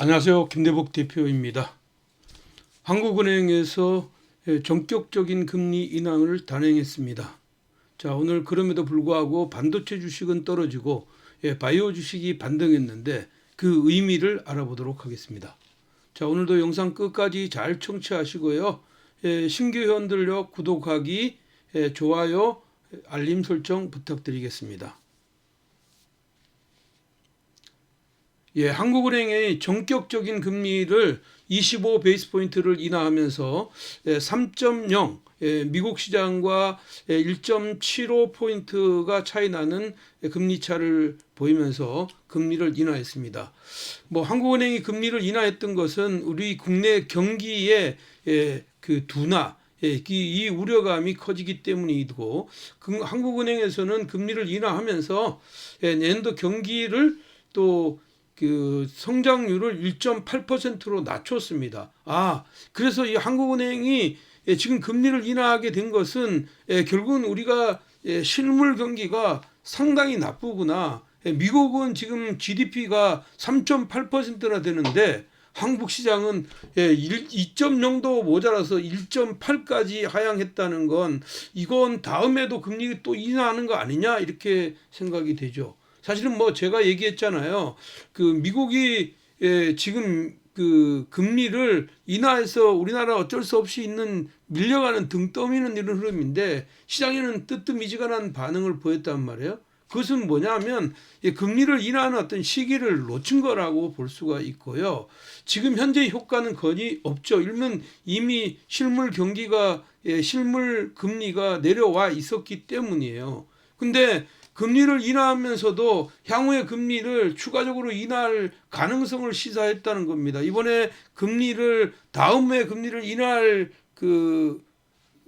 안녕하세요. 김대복 대표입니다. 한국은행에서 예, 전격적인 금리 인하를 단행했습니다. 자, 오늘 그럼에도 불구하고 반도체 주식은 떨어지고 예, 바이오 주식이 반등했는데 그 의미를 알아보도록 하겠습니다. 자, 오늘도 영상 끝까지 잘 청취하시고요. 예, 신규 회원들요 구독하기, 예, 좋아요, 알림 설정 부탁드리겠습니다. 예, 한국은행의 전격적인 금리를 25 베이스 포인트를 인하하면서 예, 3.0 예, 미국 시장과 예, 1.75 포인트가 차이 나는 예, 금리 차를 보이면서 금리를 인하했습니다. 뭐 한국은행이 금리를 인하했던 것은 우리 국내 경기의 예, 그 둔화 예, 이, 이 우려감이 커지기 때문이고 그, 한국은행에서는 금리를 인하하면서 예, 내년도 경기를 또 그 성장률을 1.8%로 낮췄습니다. 아, 그래서 이 한국은행이 예, 지금 금리를 인하하게 된 것은 예, 결국은 우리가 예, 실물 경기가 상당히 나쁘구나. 예, 미국은 지금 GDP가 3.8%나 되는데 한국 시장은 예, 2.0도 모자라서 1.8까지 하향했다는 건 이건 다음에도 금리 또 인하하는 거 아니냐 이렇게 생각이 되죠. 사실은 뭐 제가 얘기했잖아요. 그 미국이 예, 지금 그 금리를 인하해서 우리나라 어쩔 수 없이 있는 밀려가는 등 떠미는 이런 흐름인데 시장에는 뜨뜻미지근한 반응을 보였단 말이에요. 그것은 뭐냐면 이 금리를 인하하는 어떤 시기를 놓친 거라고 볼 수가 있고요. 지금 현재 효과는 거의 없죠. 일면 이미 실물 경기가 예, 실물 금리가 내려와 있었기 때문이에요. 근데 금리를 인하하면서도 향후의 금리를 추가적으로 인하할 가능성을 시사했다는 겁니다. 이번에 금리를 다음에 금리를 인하할 그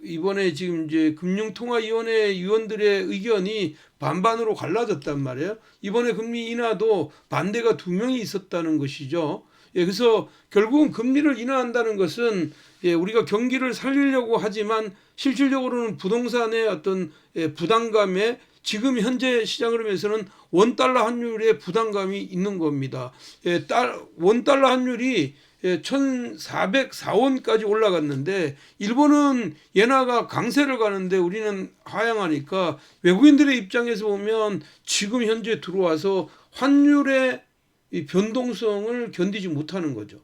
이번에 지금 이제 금융통화위원회 위원들의 의견이 반반으로 갈라졌단 말이에요. 이번에 금리 인하도 반대가 두 명이 있었다는 것이죠. 예, 그래서 결국은 금리를 인하한다는 것은 예, 우리가 경기를 살리려고 하지만 실질적으로는 부동산의 어떤 예, 부담감에 지금 현재 시장 흐름에서는 원 달러 환율의 부담감이 있는 겁니다. 예, 달, 원 달러 환율이 예, 1,404원까지 올라갔는데 일본은 엔화가 강세를 가는데 우리는 하향하니까 외국인들의 입장에서 보면 지금 현재 들어와서 환율의 이 변동성을 견디지 못하는 거죠.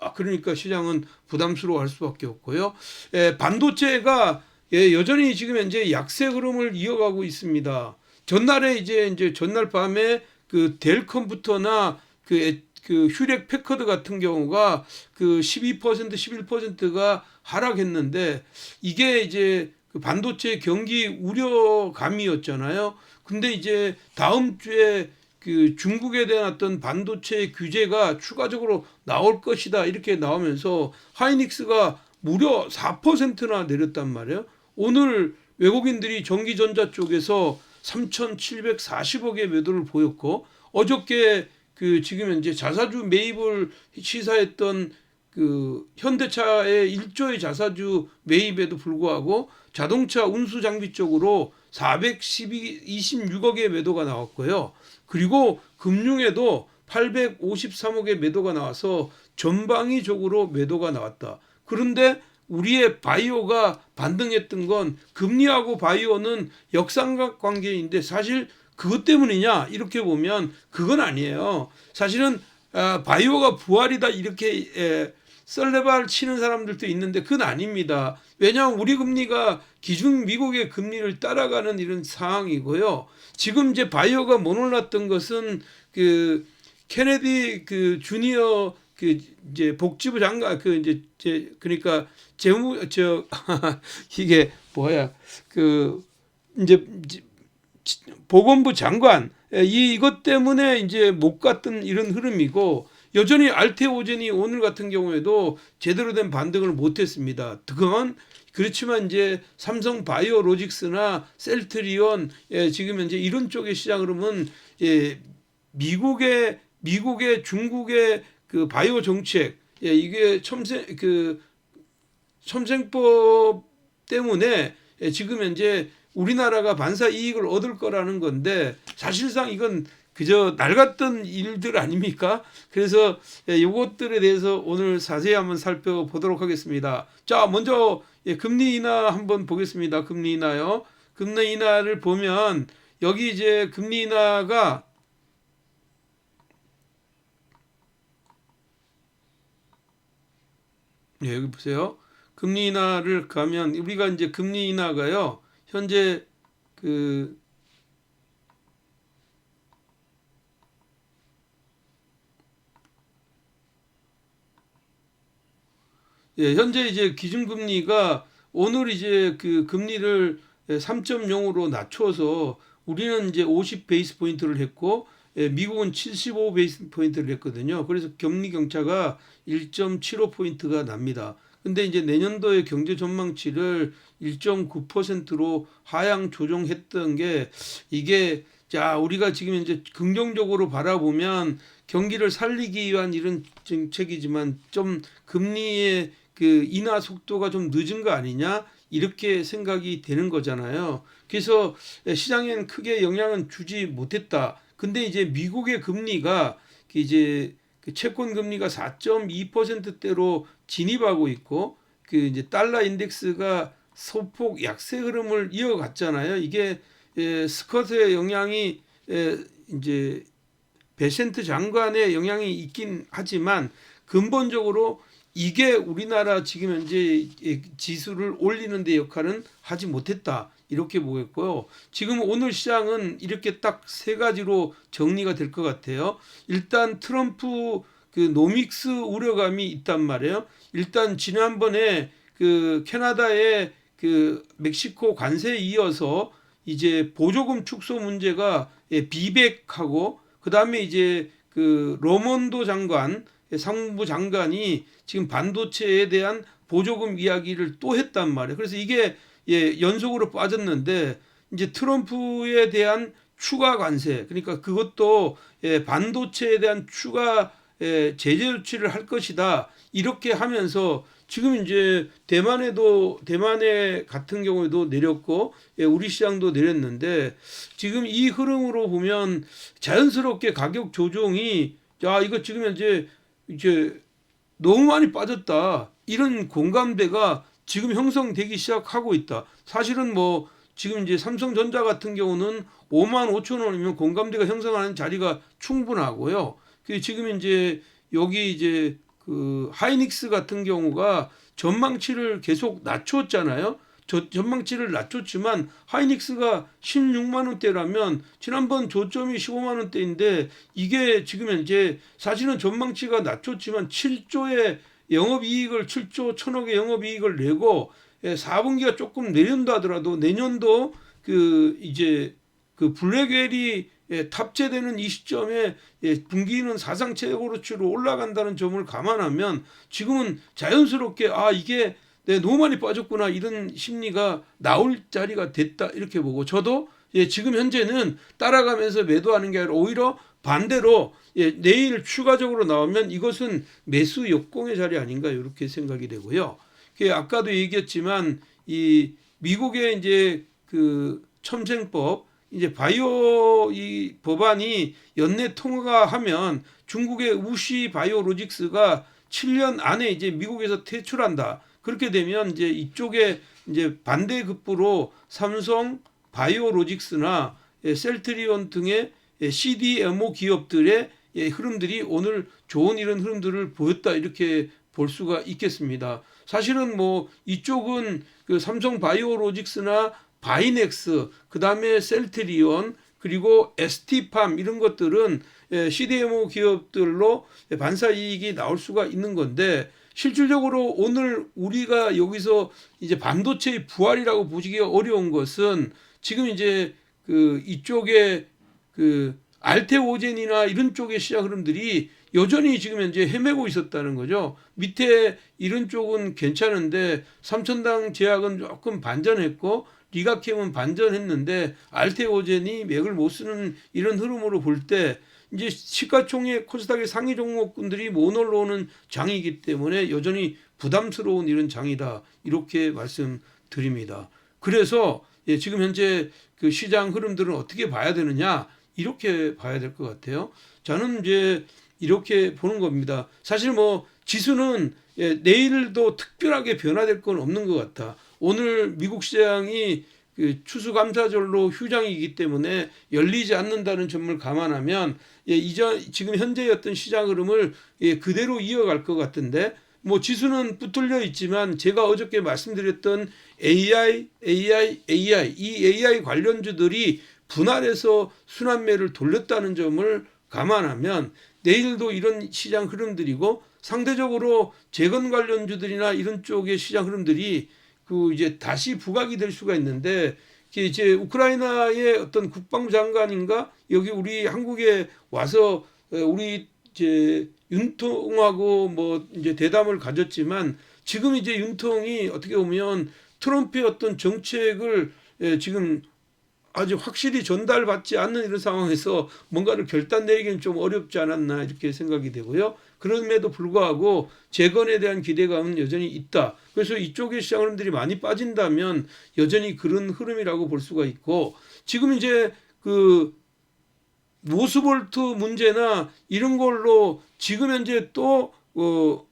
아, 그러니까 시장은 부담스러워할 수밖에 없고요. 예, 반도체가 예, 여전히 지금 현재 약세 흐름을 이어가고 있습니다. 전날에 이제 이제 전날 밤에 그 델 컴퓨터나 그, 에- 그 휴렉 패커드 같은 경우가 그 12% 11%가 하락했는데 이게 이제 그 반도체 경기 우려감이었잖아요. 근데 이제 다음 주에 그 중국에 대한 어떤 반도체 규제가 추가적으로 나올 것이다 이렇게 나오면서 하이닉스가 무려 4%나 내렸단 말이에요. 오늘 외국인들이 전기전자 쪽에서 3,740억의 매도를 보였고 어저께 그 지금 현재 자사주 매입을 시사했던 그 현대차의 1조의 자사주 매입에도 불구하고 자동차 운수 장비 쪽으로 412 26억의 매도가 나왔고요. 그리고 금융에도 853억의 매도가 나와서 전방위적으로 매도가 나왔다. 그런데 우리의 바이오가 반등했던 건 금리하고 바이오는 역삼각 관계인데 사실 그것 때문이냐 이렇게 보면 그건 아니에요. 사실은 아, 바이오가 부활이다 이렇게 에, 썰레발 치는 사람들도 있는데 그건 아닙니다. 왜냐하면 우리 금리가 기준 미국의 금리를 따라가는 이런 상황이고요. 지금 이제 바이오가 못 올랐던 것은 그 케네디 그 주니어 그 이제 복지부 장관 그 이제 제 그러니까 재무 저 이게 뭐야 그 이제 보건부 장관 예, 이 이것 때문에 이제 못 갔던 이런 흐름이고 여전히 알테오젠이 오늘 같은 경우에도 제대로 된 반등을 못했습니다. 그건 그렇지만 이제 삼성 바이오로직스나 셀트리온 예, 지금 현재 이런 쪽의 시장 흐름은 예, 미국의 미국의 중국의 그 바이오 정책 예, 이게 첨생 그 첨생법 때문에 예, 지금 현재 우리나라가 반사 이익을 얻을 거라는 건데 사실상 이건 그 그저 낡았던 일들 아닙니까? 그래서 이것들에 대해서 오늘 자세히 한번 살펴보도록 하겠습니다. 자, 먼저 예, 금리 인하 한번 보겠습니다. 금리 인하요. 금리 인하를 보면 여기 이제 금리 인하가 예, 여기 보세요. 금리 인하를 가면 우리가 이제 금리 인하가요. 현재 그 예, 현재 이제 기준금리가 오늘 이제 그 금리를 3.0으로 낮춰서 우리는 이제 50 베이스 포인트를 했고 예, 미국은 75 베이스 포인트를 했거든요. 그래서 금리 경차가 1.75 포인트가 납니다. 근데 이제 내년도의 경제 전망치를 1.9%로 하향 조정했던 게 이게 자 우리가 지금 이제 긍정적으로 바라보면 경기를 살리기 위한 이런 정책이지만 좀 금리의 그 인하 속도가 좀 늦은 거 아니냐 이렇게 생각이 되는 거잖아요. 그래서 시장에는 크게 영향은 주지 못했다. 근데 이제 미국의 금리가 이제 그 채권 금리가 4.2%대로 진입하고 있고 그 이제 달러 인덱스가 소폭 약세 흐름을 이어갔잖아요. 이게 에, 스커트의 영향이 에, 이제 베센트 장관의 영향이 있긴 하지만 근본적으로 이게 우리나라 지금 현재 지수를 올리는 데 역할은 하지 못했다. 이렇게 보겠고요. 지금 오늘 시장은 이렇게 딱 세 가지로 정리가 될 것 같아요. 일단 트럼프 그 노믹스 우려감이 있단 말이에요. 일단 지난번에 그 캐나다의 그 멕시코 관세에 이어서 이제 보조금 축소 문제가 예, 비백하고 그다음에 이제 그 로몬도 장관 상무부 장관이 지금 반도체에 대한 보조금 이야기를 또 했단 말이에요. 그래서 이게 예, 연속으로 빠졌는데 이제 트럼프에 대한 추가 관세 그러니까 그것도 예, 반도체에 대한 추가 예, 제재 조치를 할 것이다 이렇게 하면서 지금 이제 대만에도 대만에 같은 경우에도 내렸고 예, 우리 시장도 내렸는데 지금 이 흐름으로 보면 자연스럽게 가격 조정이 야 이거 지금 현재 이제 너무 많이 빠졌다 이런 공감대가 지금 형성되기 시작하고 있다. 사실은 뭐 지금 이제 삼성전자 같은 경우는 5만 5천 원이면 공감대가 형성하는 자리가 충분하고요. 그 지금 이제 여기 이제 그 하이닉스 같은 경우가 전망치를 계속 낮췄잖아요. 저 전망치를 낮췄지만 하이닉스가 16만 원대라면 지난번 조점이 15만 원대인데 이게 지금 현재 사실은 전망치가 낮췄지만 7조의 영업이익을 7조 천억의 영업이익을 내고 4분기가 조금 내린다 하더라도 내년도 그 이제 그 블랙웰이 탑재되는 이 시점에 분기는 사상 최고로치로 올라간다는 점을 감안하면 지금은 자연스럽게 아 이게 내 너무 많이 빠졌구나 이런 심리가 나올 자리가 됐다 이렇게 보고 저도 예, 지금 현재는 따라가면서 매도하는 게 아니라 오히려 반대로 예, 내일 추가적으로 나오면 이것은 매수 역공의 자리 아닌가 이렇게 생각이 되고요. 그 아까도 얘기했지만 이 미국의 이제 그 첨생법 이제 바이오 이 법안이 연내 통과하면 중국의 우시 바이오로직스가 7년 안에 이제 미국에서 퇴출한다. 그렇게 되면 이제 이쪽에 이제 반대급부로 삼성 바이오로직스나 예, 셀트리온 등의 예, CDMO 기업들의 예, 흐름들이 오늘 좋은 이런 흐름들을 보였다 이렇게 볼 수가 있겠습니다. 사실은 뭐 이쪽은 그 삼성 바이오로직스나 바이넥스 그 다음에 셀트리온 그리고 ST팜 이런 것들은 CDMO 기업들로 반사 이익이 나올 수가 있는 건데 실질적으로 오늘 우리가 여기서 이제 반도체의 부활이라고 보시기가 어려운 것은 지금 이제 그 이쪽에 그 알테오젠이나 이런 쪽의 시장 흐름들이 여전히 지금 현재 헤매고 있었다는 거죠. 밑에 이런 쪽은 괜찮은데 삼천당 제약은 조금 반전했고 리가캠은 반전했는데 알테오젠이 맥을 못 쓰는 이런 흐름으로 볼 때 이제 시가총액 코스닥의 상위 종목군들이 못 올라오는 장이기 때문에 여전히 부담스러운 이런 장이다 이렇게 말씀드립니다. 그래서 예, 지금 현재 그 시장 흐름들은 어떻게 봐야 되느냐 이렇게 봐야 될 것 같아요. 저는 이제 이렇게 보는 겁니다. 사실 뭐 지수는 예, 내일도 특별하게 변화될 건 없는 것 같아. 오늘 미국 시장이 그 추수감사절로 휴장이기 때문에 열리지 않는다는 점을 감안하면 예, 이전 지금 현재의 어떤 시장 흐름을 예, 그대로 이어갈 것 같은데 뭐 지수는 붙들려 있지만 제가 어저께 말씀드렸던 AI, AI, AI 이 AI 관련주들이 분할해서 순환매를 돌렸다는 점을 감안하면 내일도 이런 시장 흐름들이고 상대적으로 재건 관련주들이나 이런 쪽의 시장 흐름들이 그 이제 다시 부각이 될 수가 있는데 이제 우크라이나의 어떤 국방장관인가 여기 우리 한국에 와서 어, 우리 이제 윤통하고 뭐 이제 대담을 가졌지만 지금 이제 윤통이 어떻게 보면 트럼프의 어떤 정책을 예, 지금 아주 확실히 전달받지 않는 이런 상황에서 뭔가를 결단 내리기는 좀 어렵지 않았나 이렇게 생각이 되고요. 그럼에도 불구하고 재건에 대한 기대감은 여전히 있다. 그래서 이쪽의 시장 흐름들이 많이 빠진다면 여전히 그런 흐름이라고 볼 수가 있고 지금 이제 그 모스볼트 문제나 이런 걸로 지금 현재 또 어,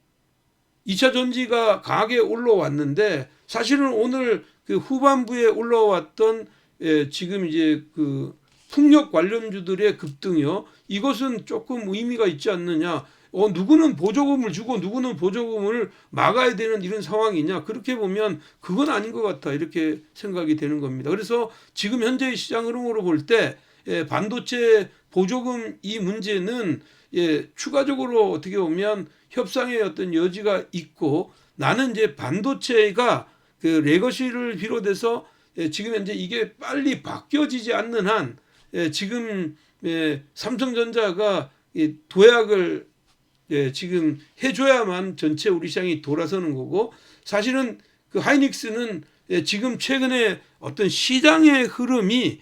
2차 전지가 강하게 올라왔는데 사실은 오늘 그 후반부에 올라왔던 예, 지금 이제 그 풍력 관련주들의 급등이요. 이것은 조금 의미가 있지 않느냐. 어, 누구는 보조금을 주고 누구는 보조금을 막아야 되는 이런 상황이냐. 그렇게 보면 그건 아닌 것 같아. 이렇게 생각이 되는 겁니다. 그래서 지금 현재의 시장 흐름으로 볼 때 예, 반도체 보조금 이 문제는 예, 추가적으로 어떻게 보면 협상의 어떤 여지가 있고 나는 이제 반도체가 그 레거시를 비롯해서 예, 지금 현재 이게 빨리 바뀌어지지 않는 한 예, 지금 예, 삼성전자가 이 도약을 예, 지금 해줘야만 전체 우리 시장이 돌아서는 거고 사실은 그 하이닉스는 예, 지금 최근에 어떤 시장의 흐름이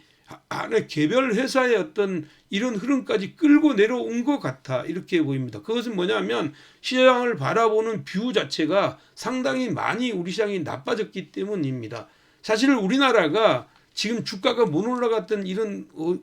안에 개별 회사의 어떤 이런 흐름까지 끌고 내려온 것 같아 이렇게 보입니다. 그것은 뭐냐면 시장을 바라보는 뷰 자체가 상당히 많이 우리 시장이 나빠졌기 때문입니다. 사실 우리나라가 지금 주가가 못 올라갔던 이런 어,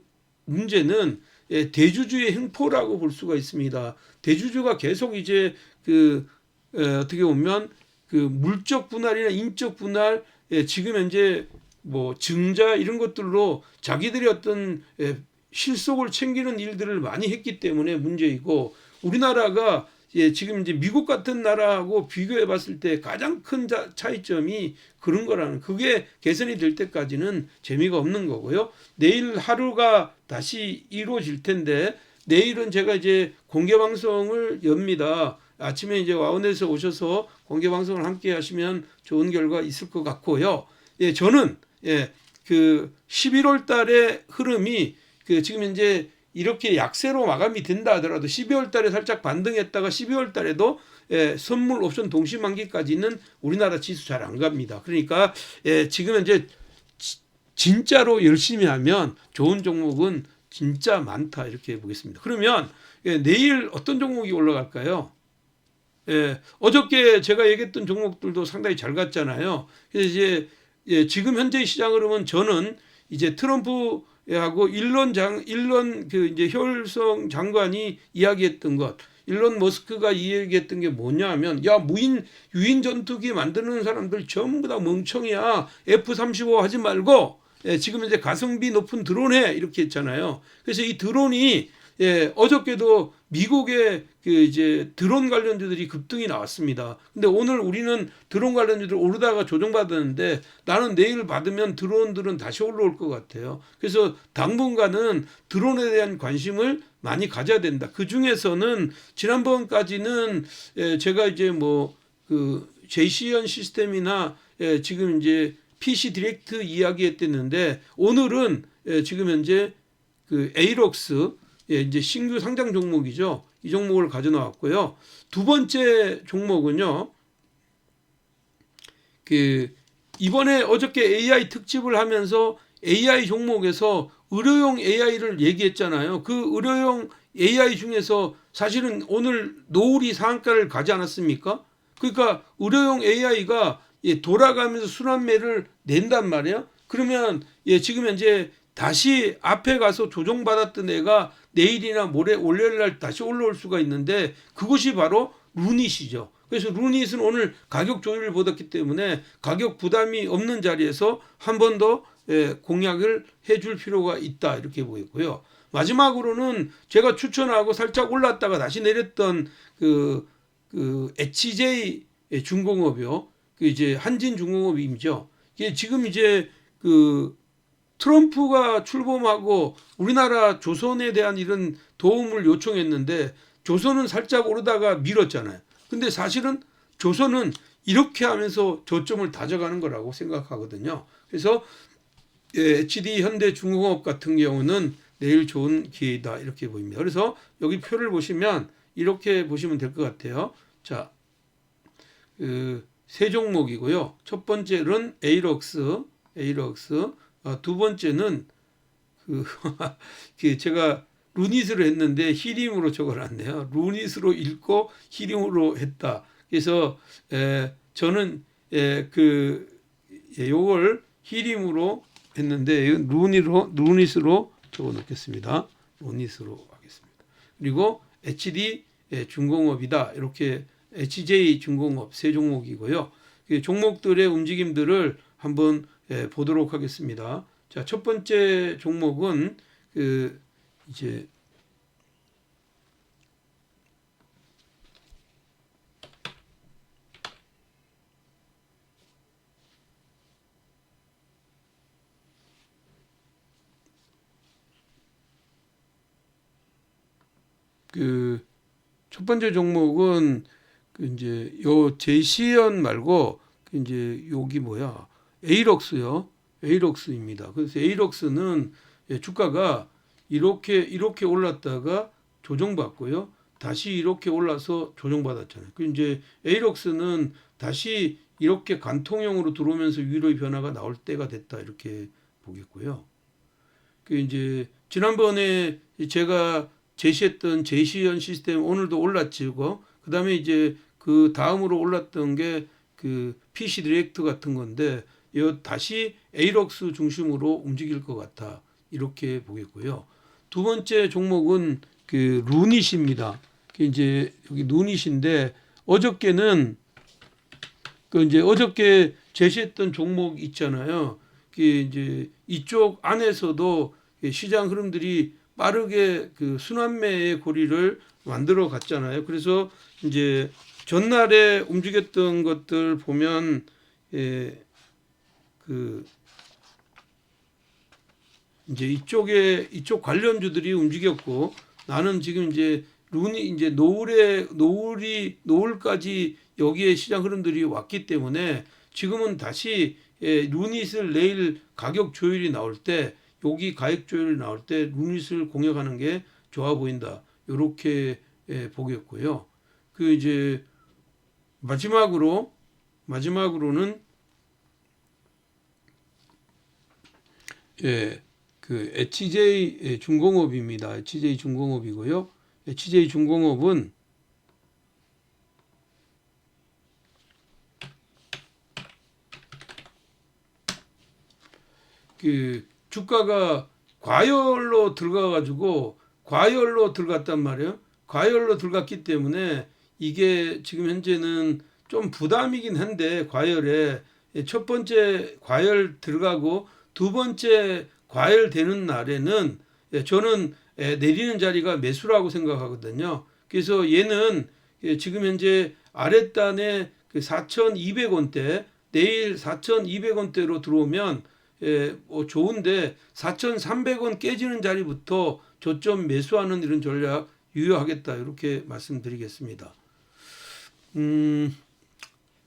문제는 예, 대주주의 횡포라고 볼 수가 있습니다. 대주주가 계속 이제 그 에, 어떻게 보면 그 물적 분할이나 인적 분할 예, 지금 현재 뭐 증자 이런 것들로 자기들이 어떤 에, 실속을 챙기는 일들을 많이 했기 때문에 문제이고 우리나라가 예, 지금 이제 미국 같은 나라하고 비교해 봤을 때 가장 큰 자, 차이점이 그런 거라는 그게 개선이 될 때까지는 재미가 없는 거고요. 내일 하루가 다시 이루어질 텐데 내일은 제가 이제 공개 방송을 엽니다. 아침에 이제 와운에서 오셔서 공개 방송을 함께 하시면 좋은 결과 있을 것 같고요. 예, 저는 예, 그 11월 달의 흐름이 그 지금 이제 이렇게 약세로 마감이 된다 하더라도 12월 달에 살짝 반등했다가 12월 달에도 예, 선물 옵션 동시 만기까지는 우리나라 지수 잘 안 갑니다. 그러니까 예, 지금 이제 진짜로 열심히 하면 좋은 종목은 진짜 많다 이렇게 보겠습니다. 그러면 예, 내일 어떤 종목이 올라갈까요? 예, 어저께 제가 얘기했던 종목들도 상당히 잘 갔잖아요. 그래서 이제 예, 지금 현재 시장 흐름은 저는 이제 트럼프 하고 일론 장 일론 그 이제 효율성 장관이 이야기했던 것. 일론 머스크가 이야기했던 게 뭐냐면 야 무인 유인 전투기 만드는 사람들 전부 다 멍청이야. F35 하지 말고 예, 지금 이제 가성비 높은 드론 해. 이렇게 했잖아요. 그래서 이 드론이 예, 어저께도 미국의 그 이제 드론 관련주들이 급등이 나왔습니다. 근데 오늘 우리는 드론 관련주들 오르다가 조정받았는데 나는 내일 받으면 드론들은 다시 올라올 것 같아요. 그래서 당분간은 드론에 대한 관심을 많이 가져야 된다. 그 중에서는 지난번까지는 예, 제가 이제 뭐그 JCN 시스템이나 예, 지금 이제 PC 디렉트 이야기했댔는데 오늘은 예, 지금 현재 그 에이록스 예, 이제 신규 상장 종목이죠. 이 종목을 가져 나왔고요. 두 번째 종목은요. 그 이번에 어저께 AI 특집을 하면서 AI 종목에서 의료용 AI를 얘기했잖아요. 그 의료용 AI 중에서 사실은 오늘 노을이 상한가를 가지 않았습니까? 그러니까 의료용 AI가 예, 돌아가면서 순환매를 낸단 말이에요. 그러면 예, 지금 현재 다시 앞에 가서 조정받았던 애가 내일이나 모레 월요일 날 다시 올라올 수가 있는데 그것이 바로 루닛이죠. 그래서 루닛은 오늘 가격 조율을 받았기 때문에 가격 부담이 없는 자리에서 한 번더 예, 공략을 해줄 필요가 있다 이렇게 보이고요. 마지막으로는 제가 추천하고 살짝 올랐다가 다시 내렸던 그, 그 HJ 중공업이요. 그 이제 한진 중공업이죠. 이게 지금 이제 그 트럼프가 출범하고 우리나라 조선에 대한 이런 도움을 요청했는데 조선은 살짝 오르다가 밀었잖아요. 근데 사실은 조선은 이렇게 하면서 저점을 다져가는 거라고 생각하거든요. 그래서 예, HD 현대중공업 같은 경우는 내일 좋은 기회이다 이렇게 보입니다. 그래서 여기 표를 보시면 이렇게 보시면 될 것 같아요. 자, 그 세 종목이고요. 첫 번째는 에이럭스, 에이럭스. 아, 두 번째는 그, 그 제가 루닛으로 했는데 히림으로 적어놨네요. 루닛으로 읽고 히림으로 했다. 그래서 에, 저는 에, 그 예, 요걸 히림으로 했는데 이건 루닛으로 루닛으로 적어 놓겠습니다. 루닛으로 하겠습니다. 그리고 HD 예, 중공업이다. 이렇게 HJ 중공업 세 종목이고요. 그 종목들의 움직임들을 한번 예, 보도록 하겠습니다. 자, 첫 번째 종목은 그 이제 그 첫 번째 종목은 그 이제 요 제시연 말고 그 이제 여기 뭐야 에이럭스요 에이럭스입니다. 그래서 에이럭스는 예, 주가가 이렇게 이렇게 올랐다가 조정받고요. 다시 이렇게 올라서 조정받았잖아요. 그 이제 에이럭스는 다시 이렇게 관통형으로 들어오면서 위로의 변화가 나올 때가 됐다 이렇게 보겠고요. 그 이제 지난번에 제가 제시했던 제시연 시스템 오늘도 올랐지고 그다음에 이제 그 다음으로 올랐던 게 그 PC 디렉트 같은 건데 이 다시 에이럭스 중심으로 움직일 것 같아 이렇게 보겠고요. 두 번째 종목은 그 루닛입니다. 그 이제 여기 루닛인데 어저께는 그 이제 어저께 제시했던 종목 있잖아요. 그 이제 이쪽 안에서도 시장 흐름들이 빠르게 그 순환매의 고리를 만들어 갔잖아요. 그래서 이제 전날에 움직였던 것들 보면 예, 그 이제 이쪽에 이쪽 관련주들이 움직였고 나는 지금 이제 룬이 이제 노을에 노을이 노을까지 여기에 시장 흐름들이 왔기 때문에 지금은 다시 예, 루닛을 내일 가격 조율이 나올 때 여기 가격 조율이 나올 때 루닛을 공략하는 게 좋아 보인다. 이렇게 예, 보겠고요. 그 이제 마지막으로 마지막으로는 예, 그 HJ 중공업입니다. HJ 중공업이고요. HJ 중공업은 그 주가가 과열로 들어가 가지고 과열로 들어갔단 말이에요. 과열로 들어갔기 때문에 이게 지금 현재는 좀 부담이긴 한데 과열에 첫 번째 과열 들어가고 두 번째 과열 되는 날에는 저는 내리는 자리가 매수라고 생각하거든요. 그래서 얘는 지금 현재 아랫단에 그 4,200원대 내일 4,200원대로 들어오면 예, 뭐 좋은데 4,300원 깨지는 자리부터 저점 매수하는 이런 전략 유효하겠다 이렇게 말씀드리겠습니다. 음,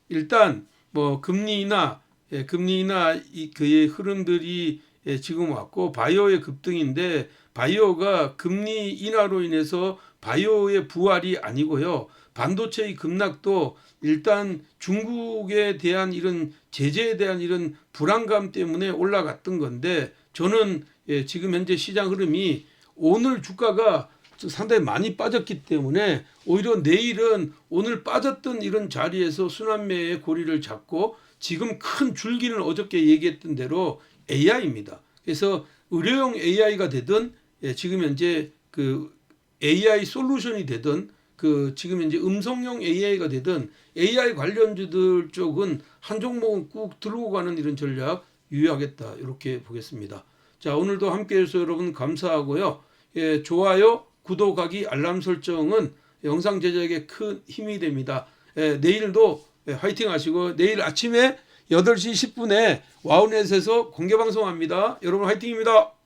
일단 뭐 금리나 예, 금리나 이 그의 흐름들이 예, 지금 왔고 바이오의 급등인데 바이오가 금리 인하로 인해서 바이오의 부활이 아니고요. 반도체의 급락도 일단 중국에 대한 이런 제재에 대한 이런 불안감 때문에 올라갔던 건데 저는 예, 지금 현재 시장 흐름이 오늘 주가가 상당히 많이 빠졌기 때문에 오히려 내일은 오늘 빠졌던 이런 자리에서 순환매의 고리를 잡고 지금 큰 줄기는 어저께 얘기했던 대로 AI입니다. 그래서 의료용 AI가 되든 예, 지금 현재 그 AI 솔루션이 되든 그 지금 현재 음성용 AI가 되든 AI 관련주들 쪽은 한 종목은 꾹 들고 가는 이런 전략 유의하겠다 이렇게 보겠습니다. 자 오늘도 함께해주셔서 여러분 감사하고요. 예, 좋아요, 구독하기, 알람 설정은 영상 제작에 큰 힘이 됩니다. 예, 내일도 예, 화이팅 하시고 내일 아침에 8시 10분에 와우넷에서 공개 방송합니다. 여러분 화이팅입니다.